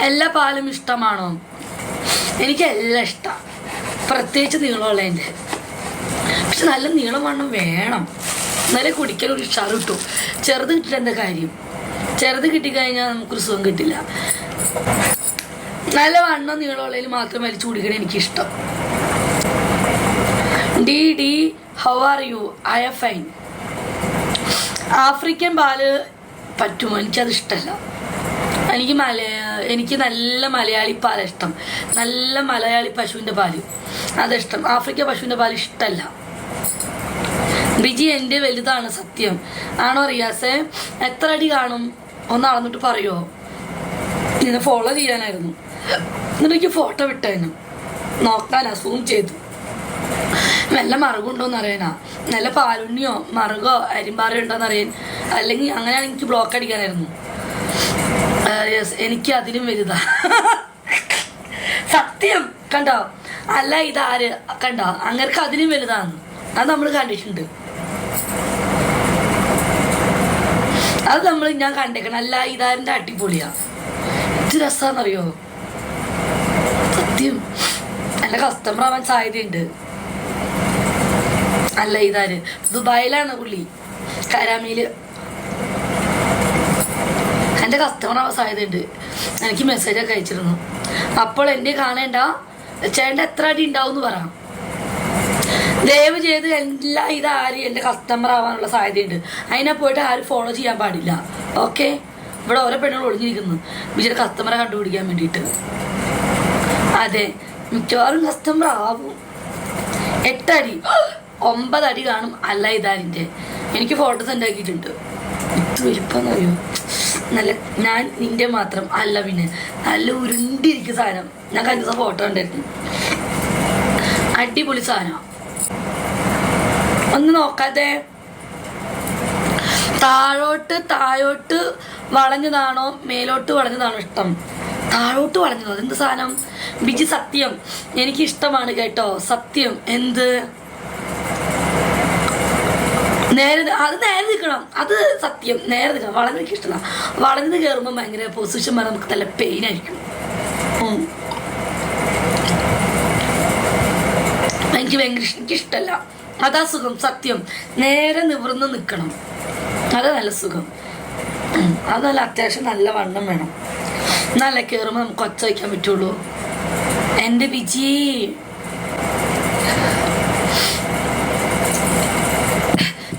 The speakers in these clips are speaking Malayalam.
എല്ലാ പാലും ഇഷ്ടമാണോ? എനിക്ക് എല്ലാം ഇഷ്ടം. പ്രത്യേകിച്ച് നീളമുള്ളതിന്റെ പക്ഷെ നല്ല നീളം വേണം. എന്നാലേ കുടിക്കാൻ ഒരു ഉഷാറ് കിട്ടും. ചെറുത് കിട്ടിയിട്ട് എന്താ കാര്യം. ചെറുത് കിട്ടിക്കഴിഞ്ഞാൽ നമുക്കൊരു സുഖം കിട്ടില്ല. നല്ല വണ്ണം നീളമുള്ളതിൽ മാത്രം വലിച്ചു കുടിക്കണ എനിക്കിഷ്ടം. D D how are you? I a fine. African പാൽ പറ്റുമോ? എനിക്കത് ഇഷ്ടമല്ല എനിക്ക് മല എനിക്ക് നല്ല മലയാളി പാല ഇഷ്ടം. നല്ല മലയാളി പശുവിന്റെ പാൽ. അതിഷ്ടം. ആഫ്രിക്ക പശുവിന്റെ പാൽ ഇഷ്ടമല്ല ബിജി എന്റെ വലുതാണ് സത്യം. ആണോ റിയാസെ? എത്ര അടി കാണും? ഒന്ന് അളന്നിട്ട് പറയുമോ നിന്നെ ഫോളോ ചെയ്യാനായിരുന്നു. എന്നിട്ട് എനിക്ക് ഫോട്ടോ വിട്ടതിനും നോക്കാനാ സൂം ചെയ്തു. നല്ല മറുകുണ്ടോന്ന് അറിയാനാ. നല്ല പാലുണ്ണിയോ മറുകോ അരിമ്പാറയോ അറിയാൻ. അല്ലെങ്കിൽ അങ്ങനെയാണ് എനിക്ക് ബ്ലോക്ക് അടിക്കാനായിരുന്നു. എനിക്ക് അതിലും വലുതാ. സത്യം കണ്ടോ? അല്ല ഇതാര്? കണ്ടോ? അങ്ങർക്ക് അതിലും വലുതാണ് അത് നമ്മൾ കണ്ടിട്ടുണ്ട്. അത് നമ്മൾ ഞാൻ കണ്ടേക്കണം. അല്ല ഇതാരിന്റെ അടിപൊളിയാ. ഇത് രസാന്നറിയോ? സത്യം. എന്റെ കസ്റ്റമർ ആവാൻ സാധ്യതയുണ്ട്. അല്ല ഇതാര്? ദുബായിലാണ് പുള്ളി. കരാമയിൽ എന്റെ കസ്റ്റമർ അവസായതുണ്ട്. എനിക്ക് മെസ്സേജ് ഒക്കെ അയച്ചിരുന്നു. അപ്പോൾ എന്റെ കാണേണ്ട ചേട്ടൻ എത്ര അടി ഉണ്ടാവും എന്ന് പറ. ദയവ് ചെയ്ത് എല്ലാ ഇത് ആരും എന്റെ കസ്റ്റമർ ആവാനുള്ള സാധ്യതയുണ്ട്. അതിനെ പോയിട്ട് ആരും ഫോളോ ചെയ്യാൻ പാടില്ല. ഓക്കെ ഇവിടെ ഓരോ പെണ്ണുകൾ ഒളിഞ്ഞിരിക്കുന്നു. വിജയുടെ കസ്റ്റമറെ കണ്ടുപിടിക്കാൻ വേണ്ടിയിട്ട്. അതെ മിക്കവാറും കസ്റ്റമർ ആവും. എട്ടടി ഒമ്പത് അടി കാണും അല്ല ഇതാരിന്റെ. എനിക്ക് ഫോട്ടോ സെൻഡ് ആക്കിയിട്ടുണ്ട്. ഇത് വലിപ്പം അറിയോ? നല്ല ഞാൻ നിന്റെ മാത്രം അല്ല പിന്നെ. നല്ല ഉരുണ്ടിരിക്കുന്ന സാധനം. ഞാൻ കഴിഞ്ഞ ദിവസം ഫോട്ടോ ഉണ്ടായിരുന്നു അടിപൊളി സാധനം ഒന്ന് നോക്കാതെ താഴോട്ട് താഴോട്ട് വളഞ്ഞതാണോ മേലോട്ട് വളഞ്ഞതാണോ ഇഷ്ടം? താഴോട്ട് വളഞ്ഞതോ? അതെന്ത് സാധനം? ബിജി സത്യം. എനിക്കിഷ്ടമാണ് കേട്ടോ. സത്യം. എന്ത്? നേരെ അത് നേരെ നിൽക്കണം അത് സത്യം. നേരെ നിൽക്കണം വളഞ്ഞ് നിൽക്കുക ഇഷ്ടമല്ല വളഞ്ഞ് കയറുമ്പോൾ ഭയങ്കര പൊസിഷൻ വരെ നമുക്ക് നല്ല പെയിൻ ആയിരിക്കും. എനിക്ക് ഭയങ്കര ഇഷ്ടം എനിക്ക് ഇഷ്ടമല്ല അതാ സുഖം. സത്യം. നേരെ നിവർന്ന് നിൽക്കണം അത് നല്ല സുഖം. അത് നല്ല അത്യാവശ്യം നല്ല വണ്ണം വേണം. നല്ല കയറുമ്പോൾ നമുക്ക് ഒച്ച വയ്ക്കാൻ പറ്റുള്ളൂ. എന്റെ ബിജി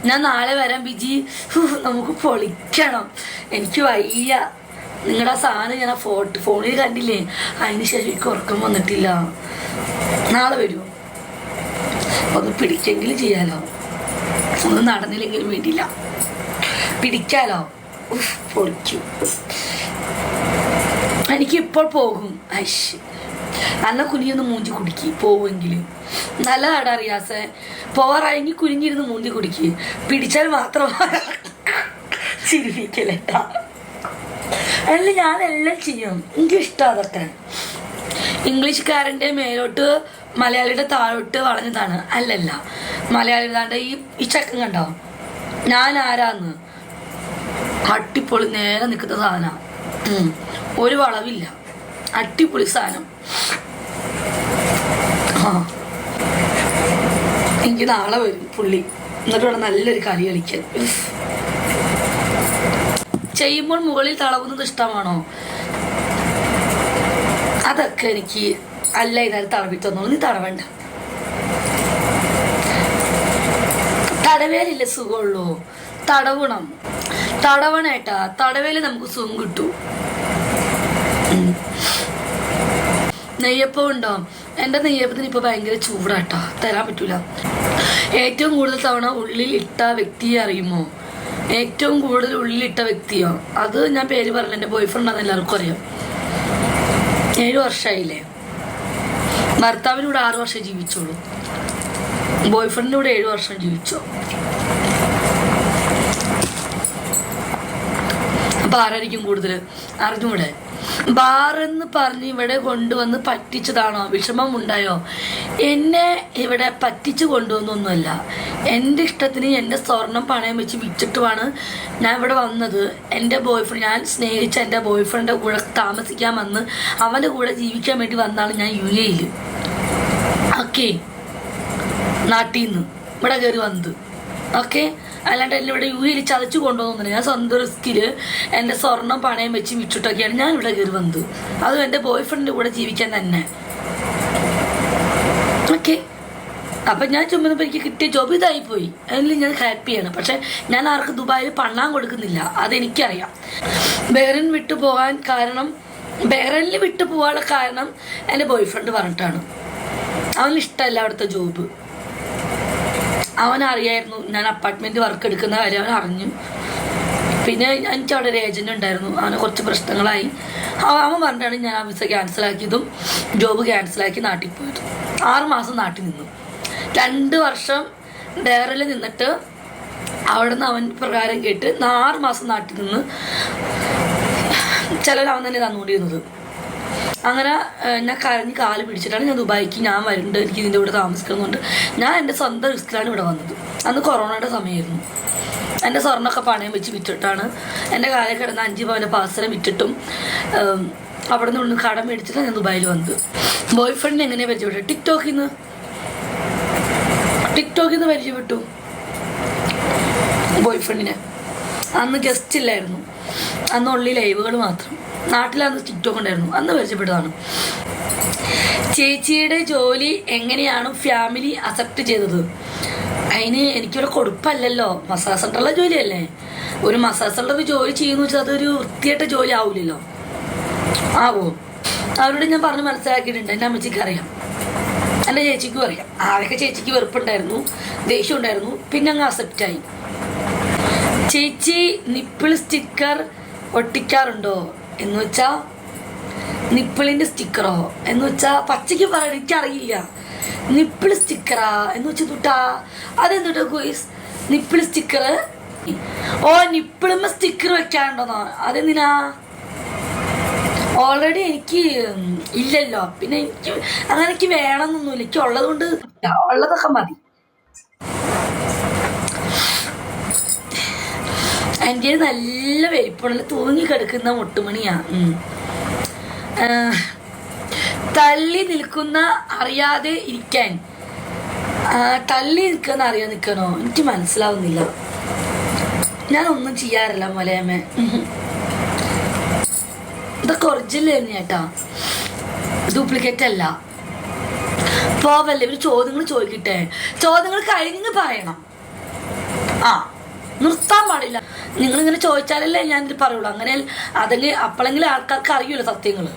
ഞാൻ നാളെ വരാം ബിജി. നമുക്ക് പൊളിക്കണം. എനിക്ക് വയ്യ. നിങ്ങളുടെ സാധനം ഞാൻ ആ ഫോട്ടോ ഫോണിൽ കണ്ടില്ലേ? അതിന് ശേഷം എനിക്ക് ഉറക്കം വന്നിട്ടില്ല. നാളെ വരുമോ ഒന്ന് പിടിക്കെങ്കിലും ചെയ്യാലോ? ഒന്ന് നടന്നില്ലെങ്കിലും വേണ്ടിയില്ല. പിടിക്കാലോ? പൊളിക്കും. എനിക്കിപ്പോൾ പോകും. ഐഷ് അന്ന കുനിയൊന്ന് മൂഞ്ചി കുടിക്ക് പോവുമെങ്കിൽ നല്ലതാണ് അറിയാസ പോവാറായെങ്കിൽ കുനിഞ്ഞിരുന്ന് മൂന്തി കുടിക്ക്. പിടിച്ചാൽ മാത്രം ചിരിപ്പിക്കലേട്ടാ. അല്ല ഞാനെല്ലാം ചെയ്യും. എനിക്ക് ഇഷ്ടം അതൊക്കെ ഇംഗ്ലീഷുകാരന്റെ മേലോട്ട് മലയാളിയുടെ താഴോട്ട് വളഞ്ഞതാണ്. അല്ലല്ല മലയാളിയുടെ ഈ ഈ ചക്കം കണ്ടോ? ഞാൻ ആരാന്ന് അട്ടിപ്പൊളി നേരെ നിൽക്കുന്ന സാധനമാണ് ഒരു വളവില്ല. അട്ടിപ്പൊളി സാധനം. എനിക്ക് നാളെ വരും പുള്ളി. എന്നിട്ട് ഇവിടെ നല്ലൊരു കളി കളിക്കാൻ. ചെയ്യുമ്പോൾ മുകളിൽ തളവുന്നത് ഇഷ്ടമാണോ? അതൊക്കെ എനിക്ക് അല്ല ഇതാരും തടവി തന്നോളൂ നീ തടവണ്ട തടവേലില്ല സുഖമുള്ളൂ. തടവണം. തടവണേട്ടാ. തടവേൽ നമുക്ക് സുഖം കിട്ടും. നെയ്യപ്പം ഉണ്ടോ? എന്റെ നെയ്യപ്പത്തിന് ഇപ്പോൾ ഭയങ്കര ചൂടാട്ടോ. തരാൻ പറ്റൂല. ഏറ്റവും കൂടുതൽ തവണ ഉള്ളിൽ ഇട്ട വ്യക്തിയെ അറിയുമോ? ഏറ്റവും കൂടുതൽ ഉള്ളിൽ ഇട്ട വ്യക്തിയോ? അത് ഞാൻ പേര് പറഞ്ഞു എന്റെ ബോയ് ഫ്രണ്ട് ആണെന്ന് എല്ലാവർക്കും അറിയാം. ഏഴ് വർഷമായില്ലേ ഭർത്താവിനൂടെ ആറ് വർഷം ജീവിച്ചോളൂ. ബോയ് ഏഴു കൂടെ ഏഴ് വർഷം ജീവിച്ചോ? അപ്പൊ ആരായിരിക്കും കൂടുതൽ അറിഞ്ഞൂടെ? ബാറെന്ന് പറഞ്ഞ് ഇവിടെ കൊണ്ടുവന്ന് പറ്റിച്ചതാണോ? വിഷമം ഉണ്ടായോ എന്നെ ഇവിടെ പറ്റിച്ചു കൊണ്ടുവന്നൊന്നുമല്ല. എന്റെ ഇഷ്ടത്തിന് എന്റെ സ്വർണം പണയം വെച്ച് വിറ്റിട്ടുമാണ് ഞാൻ ഇവിടെ വന്നത്. എന്റെ ബോയ് ഫ്രണ്ട് ഞാൻ സ്നേഹിച്ച എന്റെ ബോയ് ഫ്രണ്ടിന്റെ കൂടെ താമസിക്കാൻ വന്ന് അവന്റെ കൂടെ ജീവിക്കാൻ വേണ്ടി വന്നാണ് ഞാൻ യു എയിൽ ഓക്കെ നാട്ടിൽ നിന്ന് ഇവിടെ കയറി വന്നത്. ഓക്കെ? അല്ലാണ്ട് എന്നെ ഇവിടെ യു എയിൽ ചതച്ചു കൊണ്ടുപോകുന്നില്ല ഞാൻ സ്വന്തം റിസ്കിൽ എന്റെ സ്വർണം പണയം വെച്ച് വിറ്റിട്ടൊക്കെയാണ് ഞാൻ ഇവിടെ കയറി വന്നത്. അതും എന്റെ ബോയ് ഫ്രണ്ടിന്റെ കൂടെ ജീവിക്കാൻ തന്നെ. ഓക്കെ? അപ്പം ഞാൻ ചുമന്നപ്പോൾ എനിക്ക് കിട്ടിയ ജോബ് ഇതായി പോയി അതിൽ ഞാൻ ഹാപ്പിയാണ് പക്ഷെ ഞാൻ ആർക്ക് ദുബായിൽ പണ്ണാൻ കൊടുക്കുന്നില്ല. അതെനിക്കറിയാം. ബെഹ്റിൻ വിട്ടു പോകാൻ കാരണം ബെഹ്റിനിൽ വിട്ടു പോകാനുള്ള കാരണം എന്റെ ബോയ് ഫ്രണ്ട് പറഞ്ഞിട്ടാണ്. അവന് ഇഷ്ടമല്ല അവിടുത്തെ ജോബ് അവൻ അറിയായിരുന്നു ഞാൻ അപ്പാർട്ട്മെന്റ് വർക്ക് എടുക്കുന്ന കാര്യം അവൻ അറിഞ്ഞു. പിന്നെ എനിക്ക് അവിടെ ഒരു ഏജന്റ് ഉണ്ടായിരുന്നു. അവന് കുറച്ച് പ്രശ്നങ്ങളായി. അവ- അവൻ പറഞ്ഞിട്ടാണ് ഞാൻ ആ വിസ ക്യാൻസലാക്കിയതും ജോബ് ക്യാൻസലാക്കി നാട്ടിൽ പോയത്. ആറുമാസം നാട്ടിൽ നിന്നു. രണ്ട് വർഷം ഡയറിൽ നിന്നിട്ട് അവിടെ നിന്ന് അവൻ പ്രകാരം കേട്ട് ആറുമാസം നാട്ടിൽ നിന്ന് ചിലർ അവൻ തന്നെ തന്നുകൊണ്ടിരുന്നത്. അങ്ങനെ ഞാൻ കരഞ്ഞ് കാൽ പിടിച്ചിട്ടാണ് ഞാൻ ദുബായിക്ക് ഞാൻ വരുന്നുണ്ട്. എനിക്ക് ഇതിന്റെ കൂടെ താമസിക്കുന്നുണ്ട് ഞാൻ എന്റെ സ്വന്തം റിസ്ക്കിലാണ് ഇവിടെ വന്നത്. അന്ന് കൊറോണയുടെ സമയമായിരുന്നു. എന്റെ സ്വർണമൊക്കെ പണയം വെച്ച് വിറ്റിട്ടാണ് എന്റെ കാലിൽ കിടന്ന അഞ്ച് പവന്റെ പാസരം വിറ്റിട്ടും അവിടെ നിന്ന് കടം മേടിച്ചിട്ടാണ് ഞാൻ ദുബായിൽ വന്നത്. ബോയ് ഫ്രണ്ടിനെ എങ്ങനെയാണ് പരിചയപ്പെട്ടു ടിക്ടോക്കിൽ നിന്ന് ടിക്ടോക്കിൽ നിന്ന് പരിചയപ്പെട്ടു. ബോയ് ഫ്രണ്ടിനെ അന്ന് ഗസ്റ്റ് ഇല്ലായിരുന്നു. അന്ന് ഉള്ളി ലൈവുകൾ മാത്രം. നാട്ടിലന്ന് ടിക്ടോക്ക് ഉണ്ടായിരുന്നു അന്ന് പരിചയപ്പെട്ടതാണ്. ചേച്ചിയുടെ ജോലി എങ്ങനെയാണ് ഫാമിലി അക്സെപ്റ്റ് ചെയ്തത്? അതിന് എനിക്കൊരു കൊടുപ്പല്ലല്ലോ. മസാജ് സെന്ററിലെ ജോലിയല്ലേ? ഒരു മസാജ് സെന്ററിൽ ജോലി ചെയ്യുന്നു വെച്ചാൽ അതൊരു വൃത്തിയായിട്ട് ജോലി ആവില്ലല്ലോ ആവോ? അവരോട് ഞാൻ പറഞ്ഞ് മനസ്സിലാക്കിയിട്ടുണ്ട്. എന്റെ അമ്മച്ചിക്ക് അറിയാം. എന്റെ ചേച്ചിക്കും അറിയാം. ആരൊക്കെ ചേച്ചിക്ക് വെറുപ്പുണ്ടായിരുന്നു ദേഷ്യം ഉണ്ടായിരുന്നു പിന്നെ അങ്ങ് അക്സെപ്റ്റായി ചേച്ചി നിപ്പിൾ സ്റ്റിക്കർ ഒട്ടിക്കാറുണ്ടോ? എന്ന് വെച്ചാ നിപ്പിളിന്റെ സ്റ്റിക്കറോ? എന്ന് വെച്ചാ പച്ചയ്ക്ക് പറയാൻ എനിക്കറിയില്ല. നിപ്പിൾ സ്റ്റിക്കറാ? എന്ന് വെച്ച തൊട്ടാ അതെന്തുട്ട ഗോയ്സ്? നിപ്പിൾ സ്റ്റിക്കർ ഓ നിപ്പിളുമ്മ സ്റ്റിക്കർ വെക്കാനുണ്ടോന്നോ അതെന്തിനാ? ഓൾറെഡി എനിക്ക് ഇല്ലല്ലോ. പിന്നെ എനിക്ക് അങ്ങനെ എനിക്ക് വേണമെന്നൊന്നുമില്ല. എനിക്ക് ഉള്ളതുകൊണ്ട് ഉള്ളതൊക്കെ മതി. എന്റെ നല്ല വലിപ്പമുള്ള തൂങ്ങി കിടക്കുന്ന മുട്ടുമണിയാ. തള്ളി നിൽക്കുന്ന അറിയാതെ ഇരിക്കാൻ. തള്ളി നിൽക്കുന്ന അറിയാൻ നിൽക്കണോ? എനിക്ക് മനസ്സിലാവുന്നില്ല. ഞാനൊന്നും ചെയ്യാറില്ല മലയമ്മ. ഇതൊക്കെ ഒറിജിനൽ തന്നെ ചേട്ടാ ഡ്യൂപ്ലിക്കേറ്റ് അല്ല. പോവല്ലേ ഇവർ ചോദ്യങ്ങൾ ചോദിക്കട്ടെ? ചോദ്യങ്ങൾ കഴിഞ്ഞ് പറയണം. ആ നിർത്താൻ പാടില്ല. നിങ്ങൾ ഇങ്ങനെ ചോദിച്ചാലല്ലേ ഞാൻ ഇത് പറയുള്ളൂ. അങ്ങനെ അതെങ്കിൽ അപ്പോഴെങ്കിലും ആൾക്കാർക്ക് അറിയൂല സത്യങ്ങൾ